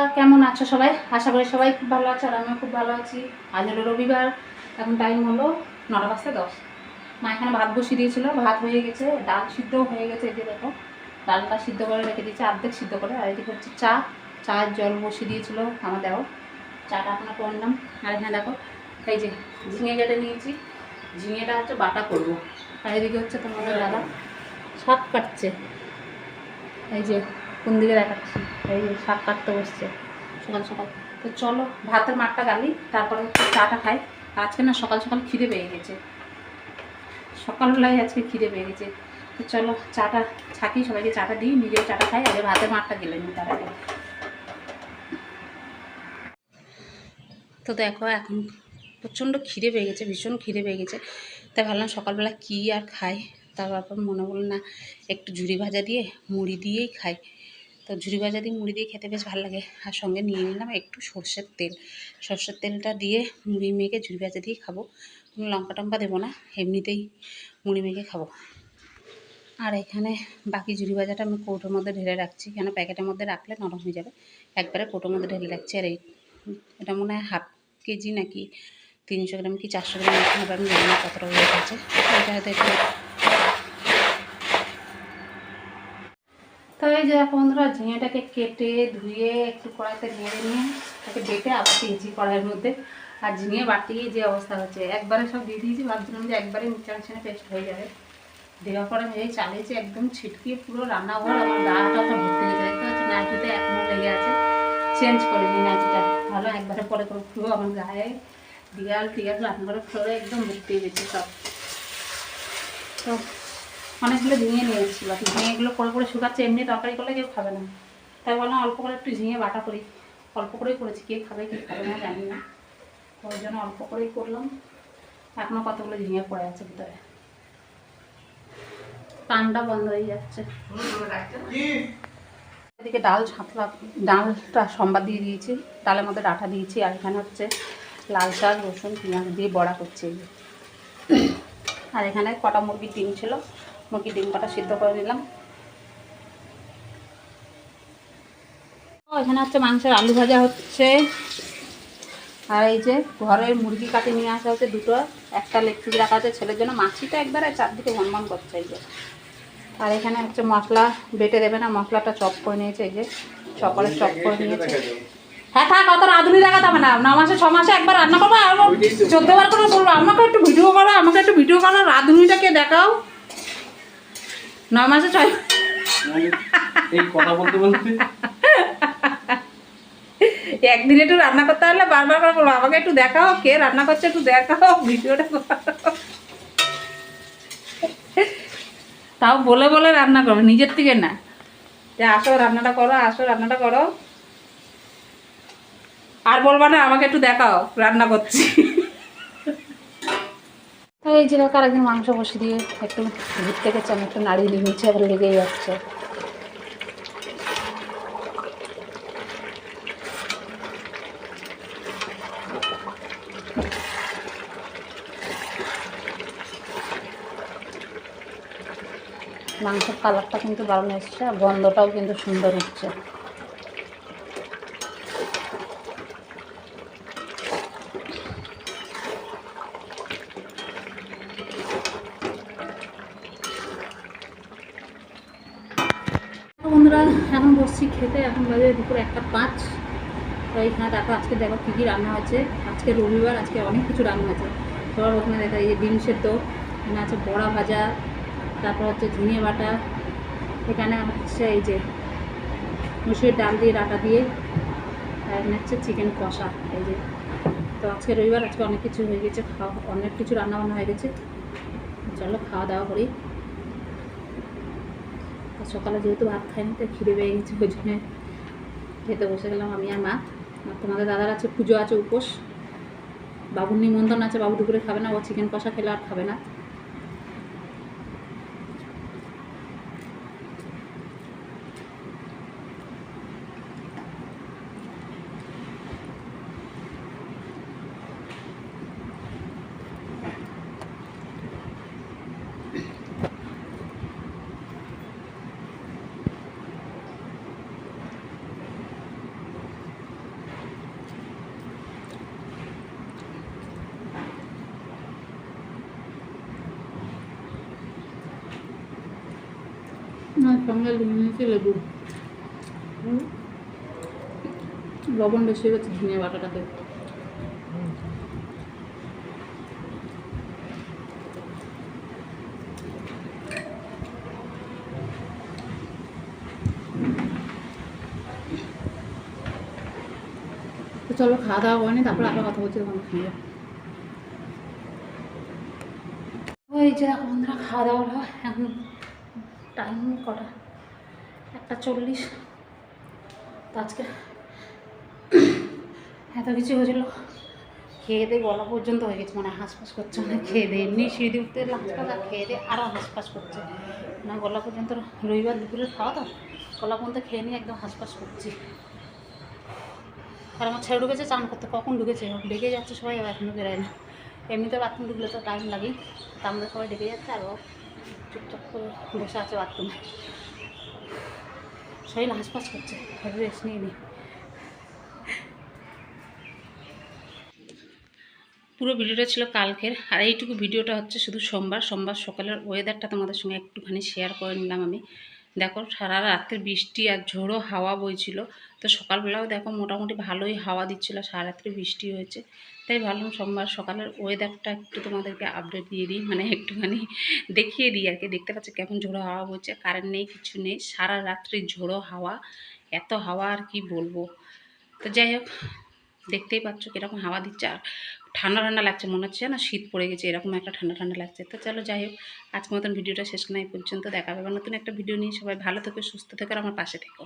আছো সবাই? আশা করি সবাই খুব ভালো আছে আর আমিও খুব ভালো আছি। আজ হলো রবিবার, এখন টাইম হলো নটা পাঁচটা দশ। মা এখানে ভাত বসিয়ে দিয়েছিল, ভাত হয়ে গেছে, ডাল সিদ্ধ হয়ে গেছে এই যে দেখো। ডালটা সিদ্ধ করে রেখে দিয়েছে, অর্ধেক সিদ্ধ করে, আর এদিকে হচ্ছে চা। চায়ের জল বসিয়ে দিয়েছিল আমার দেওয়া। চাটা আপনার করলাম আর এখানে দেখো, এই যে ঝিঙে কেটে নিয়েছি। ঝিঙেটা হচ্ছে বাটা করব। আর এদিকে হচ্ছে তোমাদের দাদা, শাক কাটছে। এই যে কোন দিকে দেখাচ্ছি? এই শাক কাটতে বসছে। সকাল সকাল। তো চলো, ভাতের মাঠটা গালি, তারপরে হচ্ছে চাটা খাই। আজকে না সকাল সকাল খিদে পেয়ে গেছে। সকালবেলায় আজকে খিদে পেয়ে গেছে। তো চলো, চাটা ছাকি, সবাইকে চাটা দিই, নিজেও চাটা খাই, আগে ভাতের মাঠটা গেলে নি তার আগে। তো দেখো, এখন প্রচণ্ড খিদে পেয়ে গেছে, ভীষণ খিদে পেয়ে গেছে। তাই ভাবলাম সকালবেলা কী আর খাই? তারপর মনে হলো না, একটু ঝুড়ি ভাজা দিয়ে, মুড়ি দিয়েই খাই। তো ঝুড়ি ভাজা দিয়ে মুড়ি দিয়ে খেতে বেশ ভালো লাগে। আর সঙ্গে নিয়ে নিলাম একটু সর্ষের তেল। সর্ষের তেলটা দিয়ে মুড়ি মেখে ঝুড়ি ভাজা দিয়ে খাব। কোনো লঙ্কা টঙ্কা দেবো না, এমনিতেই মুড়ি মেখে খাব। আর এখানে বাকি ঝুড়ি ভাজাটা আমি কৌটোর মধ্যে ঢেলে রাখছি। কেন প্যাকেটের মধ্যে রাখলে নরম হয়ে যাবে। একবারে কৌটোর মধ্যে ঢেলে রাখছি। আর এই এটা মনে হয় হাফ কেজি নাকি তিনশো গ্রাম কি চারশো গ্রাম হবে, আমি জানি না কতটা ওয়েট আছে। এটা হয়তো একটু এই যে বন্ধুরা ঝিঙেটাকে কেটে ধুয়ে একটু কড়াইতে নেড়ে নিয়ে তাকে বেটে আবার দিয়েছি কড়াইয়ের মধ্যে। আর ঝিঙে গিয়ে যে অবস্থা হচ্ছে, একবারে সব দিয়ে দিয়েছি, ভাবছিলাম যে একবারে মিশনে পেস্ট হয়ে যাবে। দেওয়ার পরে আমি এই চালিয়েছি একদম ছিটকিয়ে পুরো রান্নাঘর আমার গাটা তো ভর্তি গেছে দেখতে পাচ্ছি নাইটিতে এখনও লেগে আছে। চেঞ্জ করে দিই নাইটিটা। ভালো, একবারে পরে করে পুরো আমার গায়ে দিয়াল, টিয়াল রান্নাঘরে ফ্লোরে একদম ভর্তি গেছে সব। তো অনেকগুলো ঝিঙে নিয়ে এসেছি বাকি। ঝিঙেগুলো করে করে শুকাচ্ছে এমনি তরকারি করলে কেউ খাবে না। তাই বললাম অল্প করে একটু ঝিঙে বাটা করি। অল্প করেই করেছি কে খাবে কে খাবে না জানি না। ওই জন্য অল্প করেই করলাম। এখনও কতগুলো ঝিঙে পড়ে আছে ভিতরে? কানটা বন্ধ হয়ে যাচ্ছে। এদিকে ডাল ছাঁতলা ডালটা সম্বাদ দিয়ে দিয়েছি। ডালের মধ্যে ডাটা দিয়েছি আর এখানে হচ্ছে লাল শাক রসুন পেঁয়াজ দিয়ে বড়া করছি। আর এখানে কটা মুরগির ডিম ছিল? মুরগির ডিম কটা সিদ্ধ করে নিলাম। এখানে হচ্ছে মাংসের আলু ভাজা হচ্ছে। আর এই যে ঘরের মুরগি কাটে নিয়ে আসা হচ্ছে দুটো। একটা লেগ পিস রাখা আছে ছেলের জন্য। মাছিটা একবারে চারদিকে ভনভন করছে এই যে। আর এখানে হচ্ছে মশলা বেটে দেবে না, মশলাটা চপ করে নিয়েছে এই যে। চপরে চপ করে নিয়েছে। হ্যাঁ থাক, অত রাঁধুনি দেখাতে হবে না। ন মাসে, ছ মাসে একবার রান্না করব। আর চোদ্দ বার করে বলব, আমাকে একটু ভিডিও করো, আমাকে একটু ভিডিও করো, রাঁধুনিটাকে দেখাও। ন মাসে ছয় এই কথা বলতে বলতে? একদিন একটু রান্না করতে হলে বারবার করে বলব আমাকে একটু দেখাও কে রান্না করছে একটু দেখাও ভিডিওটা। তাও বলে বলে রান্না করো নিজের থেকে না। যে আসো রান্নাটা করো আসো রান্নাটা করো। আর বলবা না আমাকে একটু দেখাও রান্না করছি। এই যে আরেকদিন মাংস বসে দিয়ে একটু ঘুরতে গেছে আমি একটু নাড়িয়ে নিয়েছি আবার লেগেই যাচ্ছে। মাংসের কালারটা কিন্তু দারুণ এসছে, আর গন্ধটাও কিন্তু সুন্দর উঠছে তো বন্ধুরা এখন বসছি খেতে, এখন বাজে দুপুর একটা পাঁচ। তো এইখানে দেখো আজকে দেখো কী কী রান্না হয়েছে। আজকে রবিবার, আজকে অনেক কিছু রান্না হয়েছে। সবার ওখানে দেখা এই যে ডিম সেদ্ধ, এখানে আছে বড়া ভাজা, তারপর হচ্ছে ঝিঙে বাটা, এখানে হচ্ছে এই যে মুসুরির ডাল দিয়ে ডাটা দিয়ে, আর এখানে হচ্ছে চিকেন কষা, এই যে। তো আজকে রবিবার, আজকে অনেক কিছু হয়ে গেছে, খাওয়া, অনেক কিছু রান্নাবান্না হয়ে গেছে। চলো খাওয়া দাওয়া করি। সকালে যেহেতু ভাত খাইনি তো খিদে পেয়ে গেছে, ওই জন্যে খেতে বসে গেলাম আমি আর মা। আর তোমাদের দাদার আছে, পুজো আছে, উপোস। বাবুর নিমন্ত্রণ আছে, বাবু দুপুরে খাবে না, ও চিকেন কষা খেলে আর খাবে না। সঙ্গে নিয়ে নিয়েছি, লেবু। লবণ বেশি হয়ে গেছে ধনিয়া বাটাটাতে। চলো, খাওয়া দাওয়া করেনি তারপরে আবার কথা বলছি, তখন শুনবে ওই যে বন্ধুরা খাওয়া দাওয়া হলো, এখন টাইম কটা? একটা চল্লিশ। তো আজকে এত কিছু হয়েছিল। খেয়ে দিয়ে গলা পর্যন্ত হয়ে গেছে মানে হাঁসফাঁস করছে মানে খেয়ে দিয়ে এমনি সিঁড়ি উঠতে লাগছে আর খেয়ে দিয়ে আরও হাঁসফাঁস করছে। না গলা পর্যন্ত রবিবার দুপুরে খাওয়া তো গলা পর্যন্ত খেয়ে নিয়ে একদম হাঁসফাঁস করছি। আর আমার ছেড়ে ঢুকেছে, চান করতে। কখন ঢুকেছে? ডেকে যাচ্ছে সবাই এখনও বেরোয় না। এমনিতে বাথরুম ঢুকলে তো টাইম লাগে তা আমাদের সবাই ডেকে যাচ্ছে, আর চুপচাপ করে বসে আছে বাথরুমে। শরীর আশপাশ করছে রেস্ট নিয়ে নি। পুরো ভিডিওটা ছিল কালকের, আর এইটুকু ভিডিওটা হচ্ছে শুধু সোমবার। সোমবার সকালের ওয়েদারটা তোমাদের সঙ্গে একটুখানি শেয়ার করে নিলাম আমি। দেখো, সারা রাত্রে বৃষ্টি আর ঝোড়ো হাওয়া বইছিল। তো সকালবেলাও দেখো মোটামুটি ভালোই হাওয়া দিচ্ছিল, সারা রাত্রে বৃষ্টি হয়েছে। তাই ভাবলাম সোমবার সকালের ওয়েদারটা একটু তোমাদেরকে আপডেট দিয়ে দিই মানে একটুখানি দেখিয়ে দিই আর কি। দেখতে পাচ্ছি কেমন ঝোড়ো হাওয়া বইছে কারেন্ট নেই, কিছু নেই, সারা রাত্রি ঝোড়ো হাওয়া, এত হাওয়া আর কি বলব। তো যাই হোক দেখতেই পাচ্ছ কীরকম হাওয়া দিচ্ছে আর ঠান্ডা ঠান্ডা লাগছে, মনে হচ্ছে না শীত পড়ে গেছে, এরকম একটা ঠান্ডা ঠান্ডা লাগছে। তো চলো যাই হোক, আজকের মতন ভিডিওটা শেষ নাই পর্যন্ত দেখা হবে নতুন একটা ভিডিও নিয়ে। সবাই ভালো থেকো, সুস্থ থেকো আমার পাশে থেকো।